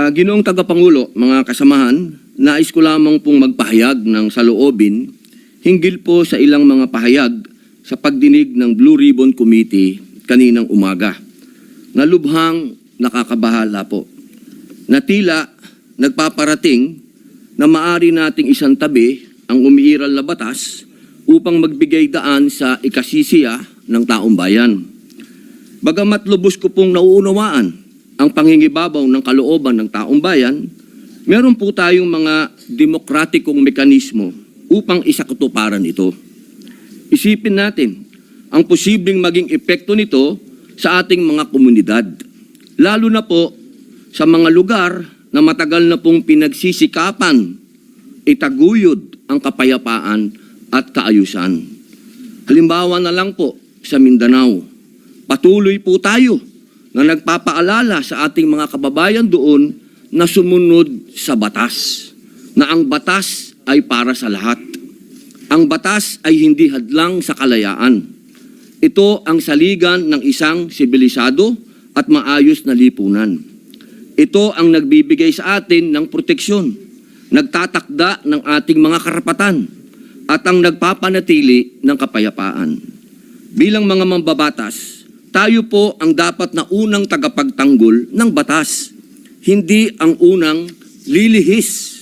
Ah, Ginoong Tagapangulo, mga kasamahan, nais ko lamang pong magpahayag ng saloobin hinggil po sa ilang mga pahayag sa pagdinig ng Blue Ribbon Committee kaninang umaga. Nalubhang nakakabahala po. Na tila nagpaparating na maari nating isang tabi ang umiiral na batas upang magbigay daan sa ikasisiya ng taong bayan. Bagamat lubos ko pong nauunawaan ang pangingibabaw ng kalooban ng taong bayan, meron po tayong mga demokratikong mekanismo upang isakatuparan ito. Isipin natin ang posibleng maging epekto nito sa ating mga komunidad, lalo na po sa mga lugar na matagal na pong pinagsisikapan itaguyod ang kapayapaan at kaayusan. Halimbawa na lang po sa Mindanao, patuloy po tayo na nagpapaalala sa ating mga kababayan doon na sumunod sa batas, na ang batas ay para sa lahat. Ang batas ay hindi hadlang sa kalayaan. Ito ang saligan ng isang sibilisado at maayos na lipunan. Ito ang nagbibigay sa atin ng proteksyon, nagtatakda ng ating mga karapatan, at ang nagpapanatili ng kapayapaan. Bilang mga mambabatas, tayo po ang dapat na unang tagapagtanggol ng batas, hindi ang unang lilihis.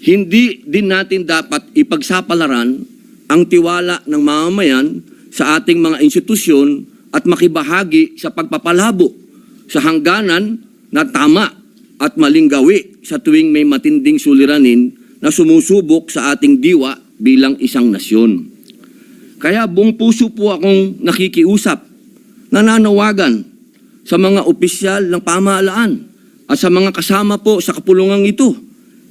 Hindi din natin dapat ipagsapalaran ang tiwala ng mamamayan sa ating mga institusyon at makibahagi sa pagpapalabo sa hangganan na tama at maling gawi sa tuwing may matinding suliranin na sumusubok sa ating diwa bilang isang nasyon. Kaya buong puso po akong nakikiusap, nananawagan sa mga opisyal ng pamahalaan at sa mga kasama po sa kapulungang ito.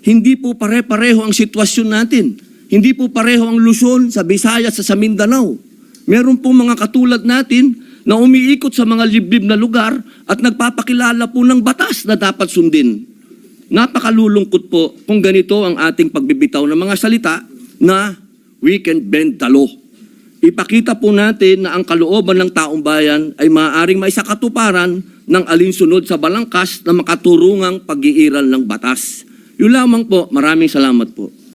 Hindi po pare-pareho ang sitwasyon natin. Hindi po pareho ang Luzon sa Visayas sa Mindanao. Meron po mga katulad natin na umiikot sa mga liblib na lugar at nagpapakilala po ng batas na dapat sundin. Napakalulungkot po kung ganito ang ating pagbibitaw ng mga salita na we can bend the law. Ipakita po natin na ang kalooban ng taong bayan ay maaaring maisakatuparan ng alinsunod sa balangkas na makaturungang pag-iiral ng batas. Yun lamang po. Maraming salamat po.